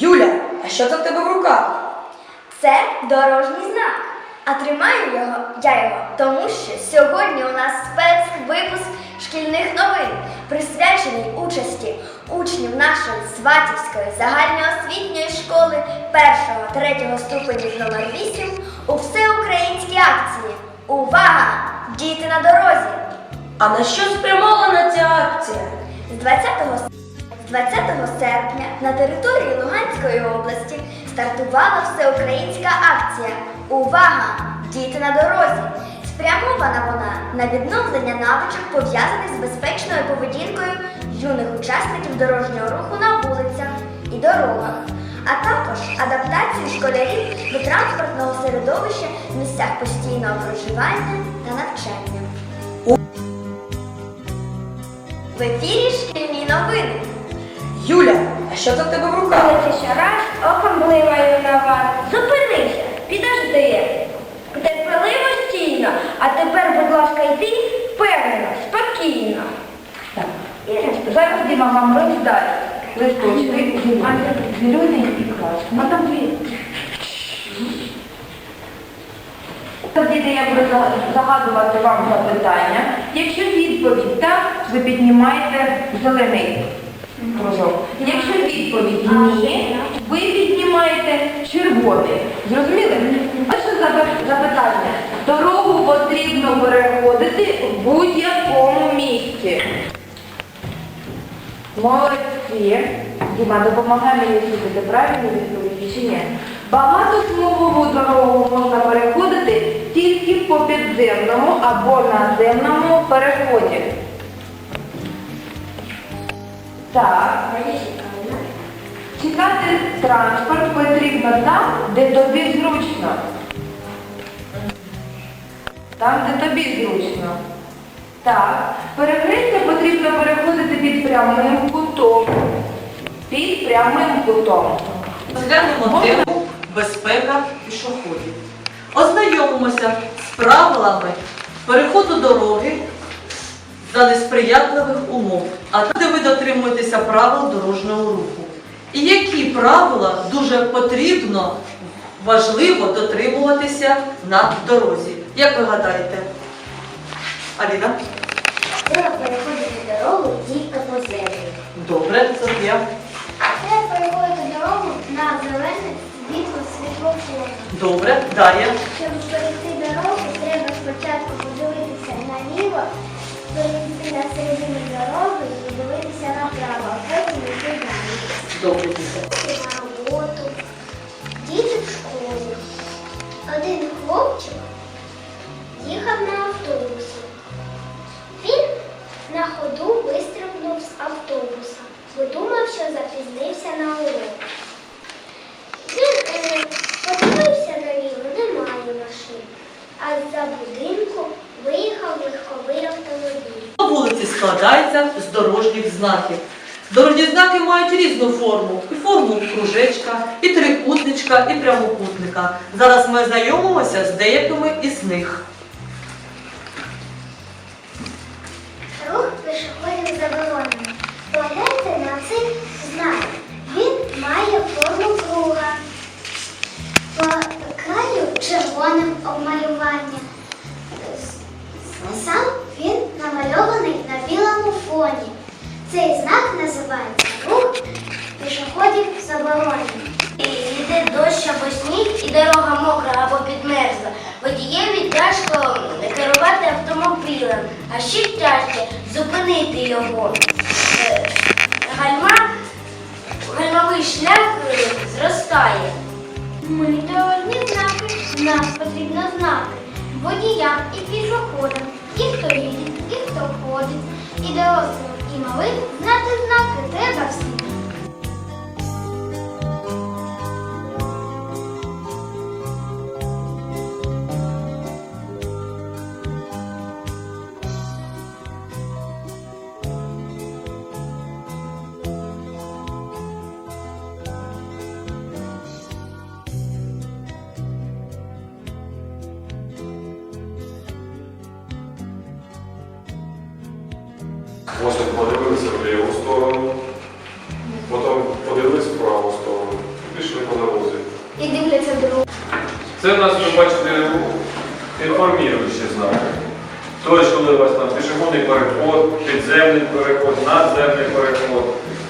Юля, а що це в тебе в руках? Це дорожній знак. А тримаю його я його, тому що сьогодні у нас спецвипуск шкільних новин, присвячений участі учнів нашої Сватівської загальноосвітньої школи 1-3 ступенів номер 8 у всеукраїнській акції. Увага! Діти на дорозі! А на що спрямована ця акція? З 20 с- з 20 серпня на території Луганської області стартувала всеукраїнська акція Увага! Діти на дорозі! Спрямована вона на відновлення навичок, пов'язаних з безпечною поведінкою юних учасників дорожнього руху на вулицях і дорогах, а також адаптацію школярів до транспортного середовища в місцях постійного проживання та навчання. В ефірі шкільні новини. Що це в тебе в руках? Коли ти ще раз оком бливаю на вас. Зупинися, підожди. Ти пилив стійно, а тепер, будь ласка, йди впевнено, спокійно. Так. Зараз Діма вам роздасть листочки, зелений і красний. А там дві. Тоді я буду загадувати вам запитання. Якщо відповідь так, ви піднімаєте зелений кружок. Якщо відповідь ні, ви піднімаєте червоний. Зрозуміли? Перше запи- запитання. Дорогу потрібно переходити в будь-якому місці. Молодці. Діма, допомагай мені слухати правильні відповіді чи ні. Багатосмугову дорогу можна переходити тільки по підземному або наземному переході. Так. Чекати транспорт потрібно там, де тобі зручно. Там, де тобі зручно. Так. Перехрестя потрібно переходити під прямим кутом. Під прямим кутом. Розглянемо тему безпека пішоходів. Ознайомимося з правилами переходу дороги за несприятливих умов, а де ви дотримуєтеся правил дорожнього руху. І які правила дуже потрібно, важливо дотримуватися на дорозі. Як ви гадаєте? Аліна? Треба переходити дорогу тільки по землі. Добре, Софія. Треба переходити дорогу на зелене світло світлофору. Добре, Дар'я. Щоб перейти дорогу, треба спочатку перейти на середину дороги дивитися направо, а потім йти далі. Роботу, діти в школі. Один хлопчик їхав на автобусі. Він на ходу вистрибнув з автобуса, бо що запізнився на урок. Він е, подивився наліво, немає машин, а з-за будинку виїхав легковий автомобіль. На вулиці складається з дорожніх знаків. Дорожні знаки мають різну форму. І форму кружечка, і трикутничка, і прямокутника. Зараз ми знайомимося з деякими із них. Рух пішоходів заборонений. Погляньте на цей знак. Моніторні знаки нас потрібно знати. Водіям і пішоходам, і хто їде, і хто ходить, і дорослим, і малим знати знаки треба всім. Може, подивилися в ліву сторону, потім подивилися в праву сторону. коловози. І дивляться друг. Це в нас, ви бачите, інформуючі знаки. Тобто, коли у вас там пішохідний переход, підземний переход, надземний переход.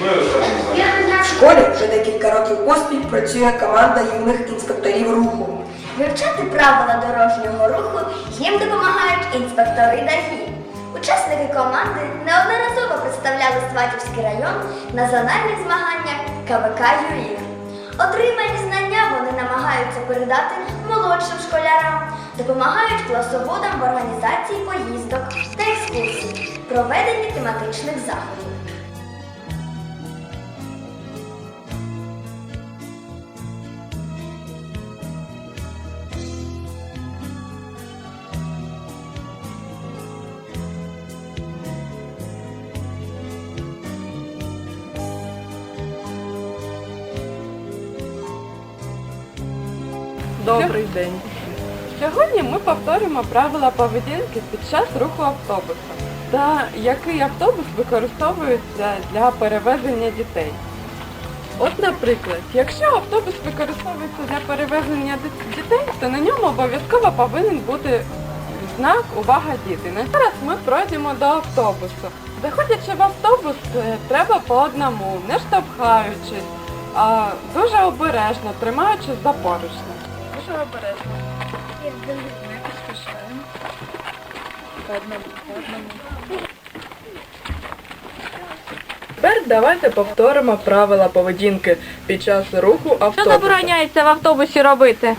Ну і останні знаки. В школі вже декілька років поспіль працює команда юних інспекторів руху. Вивчати правила дорожнього руху їм допомагають інспектори ДАГІ. Учасники команди неодноразово представляли Сватівський район на зональних змаганнях КВК ЮІР. Отримані знання вони намагаються передати молодшим школярам, допомагають класоводам в організації поїздок та екскурсій, проведенні тематичних заходів. Добрий день. Сьогодні ми повторимо правила поведінки під час руху автобуса та який автобус використовується для перевезення дітей. От, наприклад, якщо автобус використовується для перевезення дітей, то на ньому обов'язково повинен бути знак Увага діти. Зараз ми пройдемо до автобусу. Заходячи в автобус, е, треба по одному, не штовхаючись, а дуже обережно, тримаючись за поручні. Дуже обережно. Не поспішаємо. По одному, по одному. Тепер давайте повторимо правила поведінки під час руху автобуса. Що забороняється в автобусі робити?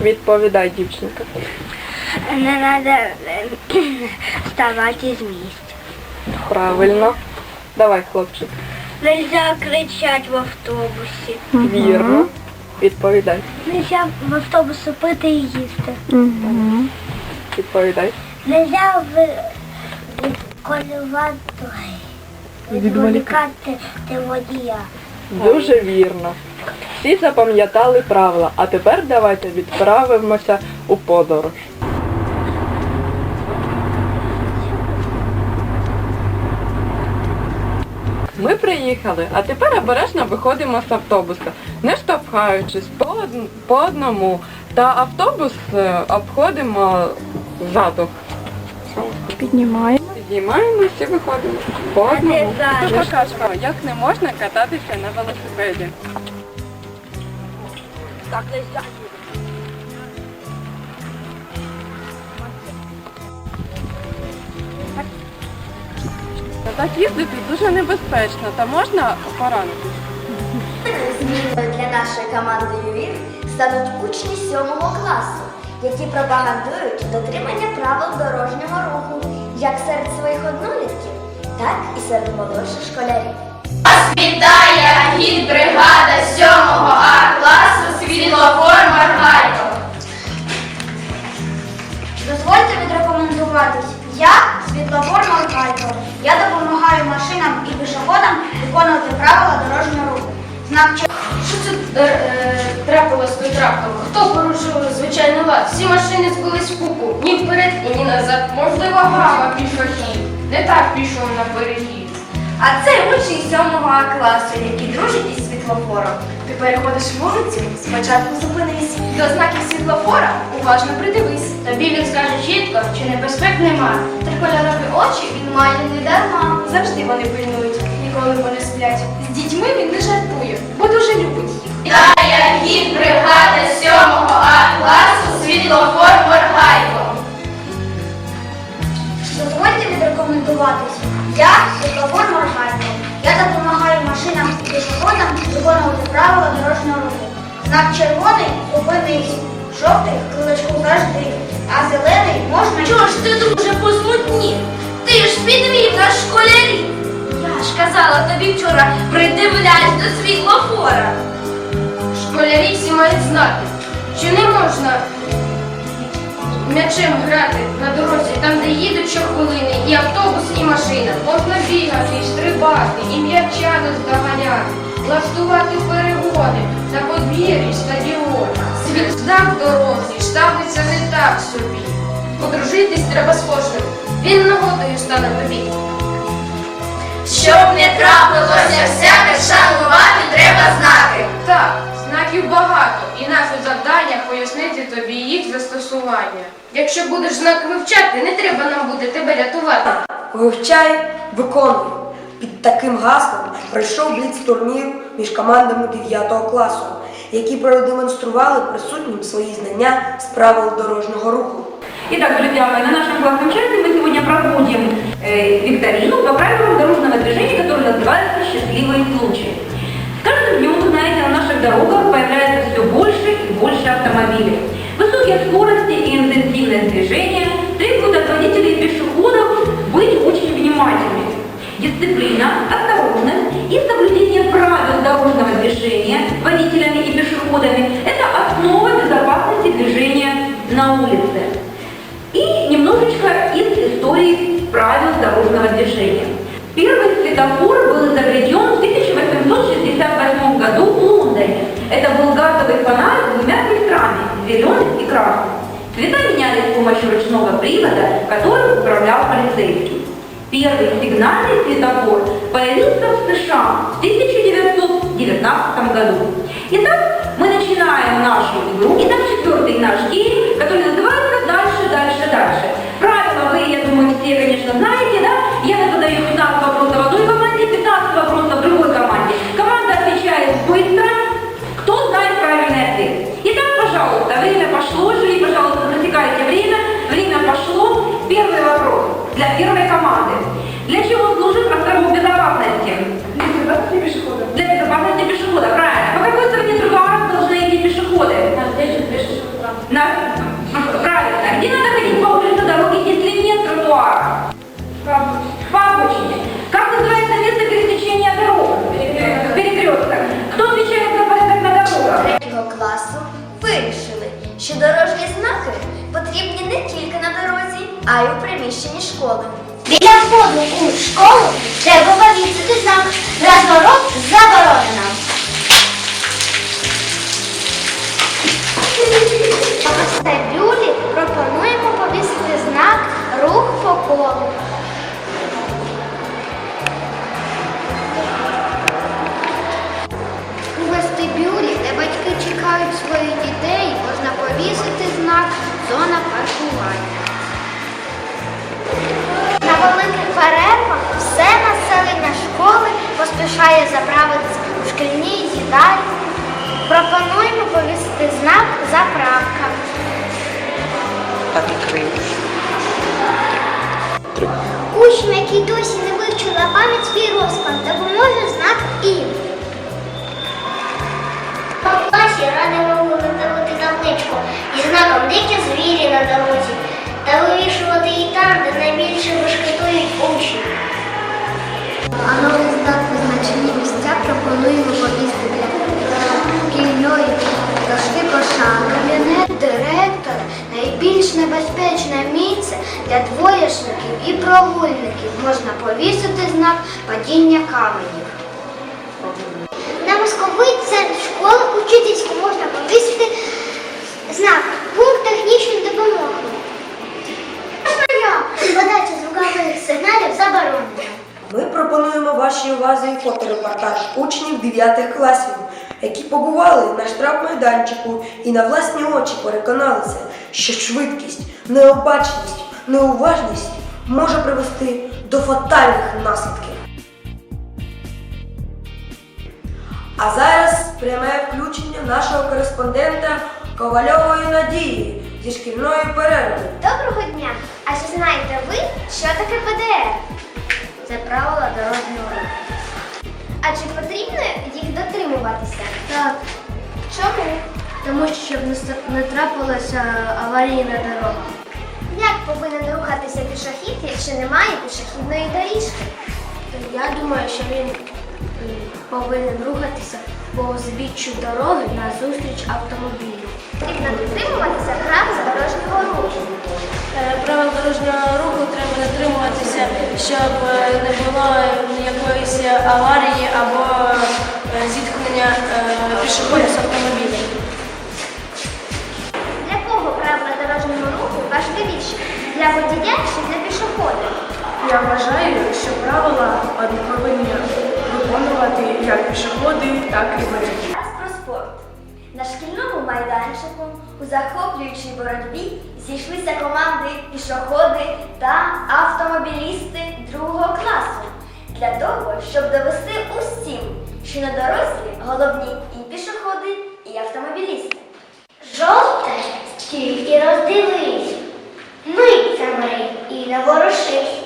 Відповідай, дівчинка. Не треба вставати з місця. Правильно. Давай, хлопчик. Нельзя кричати в автобусі. Вірно. Відповідай. Нельзя в автобусі пити і їсти. Відповідай. Нельзя відколювати, відволікати водія. Дуже вірно. Всі запам'ятали правила, а тепер давайте відправимося у подорож. Ми приїхали, а тепер обережно виходимо з автобуса, не штовхаючись по, по одному. Та автобус е, обходимо ззаду. Піднімаємо. Піднімаємося і виходимо. По одному. покажемо, як не можна кататися на велосипеді. Так, Так їздити дуже небезпечно та можна поранитись. Зміною для нашої команди ЮВІР стануть учні 7 класу, які пропагандують дотримання правил дорожнього руху як серед своїх однолітків, так і серед молодших школярів. Вітає агітбригада 7 виконувати правила дорожнього руху. Знак Що це е, трапилось з трактом? Хто порушив звичайний лад? Всі машини збились в купу. Ні вперед і ні назад. Можливо, гава пішохід. Не так пішов на берегі. А це учні 7 класу, які дружать із світлофором. Ти переходиш вулицю, спочатку зупинись. До знаків світлофора уважно придивись. Тобі він скаже чітко, чи небезпек нема. Трикольорові очі він має не дарма. Завжди вони пильнують, ніколи вони сплять. З дітьми він не жартує, бо дуже любить їх. Вітає гід бригада 7 А класу світлофор Моргайко. Дозвольте відрекомендуватись. Я світлофор Маркайко. Я допомагаю машинам і пішоходам виконувати правила дорожнього руху. Знак червоний зупинись. Жовтий крилечку вчора, придивляйся до світлофора. Школярі всі мають знати, що не можна м'ячем грати на дорозі, там, де їдуть щохвилини, і автобус, і машина. Можна бігати, і стрибати, і м'яча доздоганяти, влаштувати перегони на подвір'ї стадіоні. Звізда в дорозі ставиться не так собі. Подружитись треба з кожним. Він нагодою стане тобі. Щоб не трапилося всяке, шанувати треба знаки. Так, Знаків багато, і наше завдання пояснити тобі їх застосування. Якщо будеш знак вивчати, не треба нам буде тебе рятувати. Вивчай, виконуй. Під таким гаслом пройшов бліц-турнір між командами 9 класу, які продемонстрували присутнім свої знання з правил дорожнього руху. Итак, друзья мои, на нашем классном чате мы сегодня проводим э, викторину по правилам дорожного движения, которая называется «Счастливые случаи». С каждым днем, вы знаете, на наших дорогах появляется все больше и больше автомобилей. Высокие скорости и интенсивное движение требуют от водителей и пешеходов быть очень внимательными. Дисциплина, осторожность и соблюдение правил дорожного движения водителями и пешеходами – истории правил дорожного движения. Первый светофор был изобретен в 1868 году в Лондоне. Это был газовый фонарь с двумя фильтрами – зеленым и красным. Цвета менялись с помощью ручного привода, которым управлял полицейский. Первый сигнальный светофор появился в США в 1919 году. Итак, мы начинаем нашу игру. Итак, четвертый наш гейм, который называется «Дальше, дальше, дальше». Правила вы, я думаю, все, конечно, знаете, да? Я задаю 15 вопросов одной команде, 15 вопросов другой команде. Команда отвечает быстро. Кто знает правильный ответ? Итак, пожалуйста, время пошло, А й у приміщенні школи. Біля входу у школу треба повісити знак «Розворот заборонено». В стабюлі пропонуємо повісити знак «Рух по колу». У вестибюлі, де батьки чекають своїх дітей, можна повісити знак Зона паркування. Великих перервах все населення школи поспішає заправитися у шкільній їдальні. Пропонуємо повісити знак Заправка. Учням, які досі не вивчили на пам'ять свій розклад, допоможе знак І. В класі радимо виготовити табличку із знаком дикі звірі на дорозі та вивішувати її там, де найбільше бешкетують учні. А новий знак визначені місця пропонуємо повісити для шкільної дошки пошани. Кабінет директора найбільш небезпечне місце для двоєшників і прогульників. Можна повісити знак падіння каменів. На московий центр школи учительську можна повісити знак пункт технічної допомоги. Подача звукових сигналів заборонена. Ми пропонуємо вашій увазі фоторепортаж учнів 9 класів, які побували на штрафмайданчику і на власні очі переконалися, що швидкість, необачність, неуважність може привести до фатальних наслідків. А зараз пряме включення нашого кореспондента Ковальової Надії зі шкільної перерви. Доброго дня! А чи знаєте ви, що таке ПДР? Це правила дорожнього руху. А чи потрібно їх дотримуватися? Так. Чому? Тому що щоб не трапилося аварії на дорогах. Як повинен рухатися пішохід, якщо немає пішохідної доріжки? Я думаю, що він повинен рухатися по узбіччю дороги назустріч автомобілю. Потрібно дотримуватися правил дорожнього руху. Правил дорожнього руху треба дотримуватися, щоб е, не було якоїсь аварії або е, зіткнення е, пішоходів з автомобілем. Для кого правила дорожнього руху важливіші? Для водія чи для пішохода? Я вважаю, що правила пішоходи, так і водії. Зараз про спорт. У захоплюючій боротьбі зійшлися команди пішоходи та автомобілісти другого класу для того, щоб довести усім, що на дорозі головні і пішоходи, і автомобілісти. Жовте, тільки роздивись. Митями і не ворушись.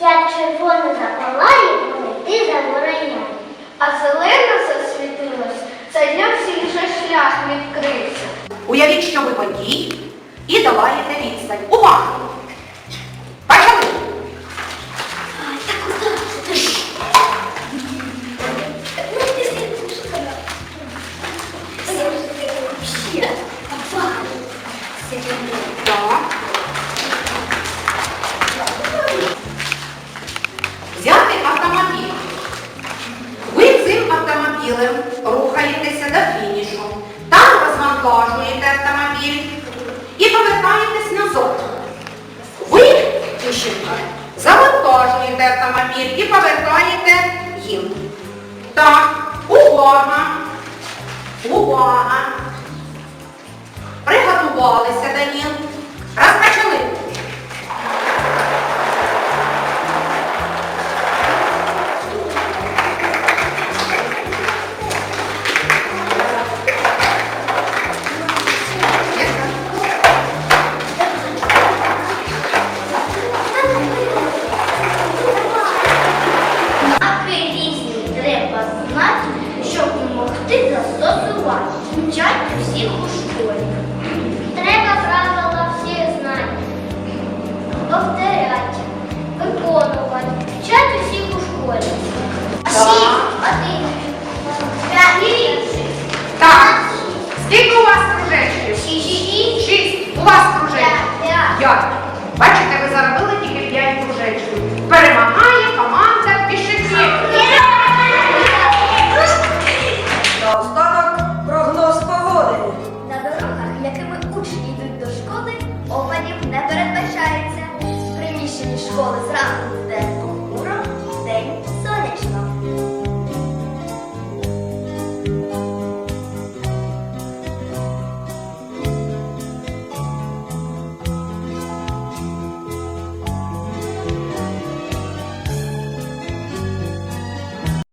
Як червоне запалає, ти забороняй. А зелена засвітилась, це для всіх вже шлях відкрився. Уявіть, що ви водій і долаєте відстань. Увага! Розвантажуєте автомобіль і повертаєтесь назад. Ви, дівчинка, завантажуєте автомобіль і повертаєте їм. Так, увага! Увага! Приготувалися до них. Розпочали.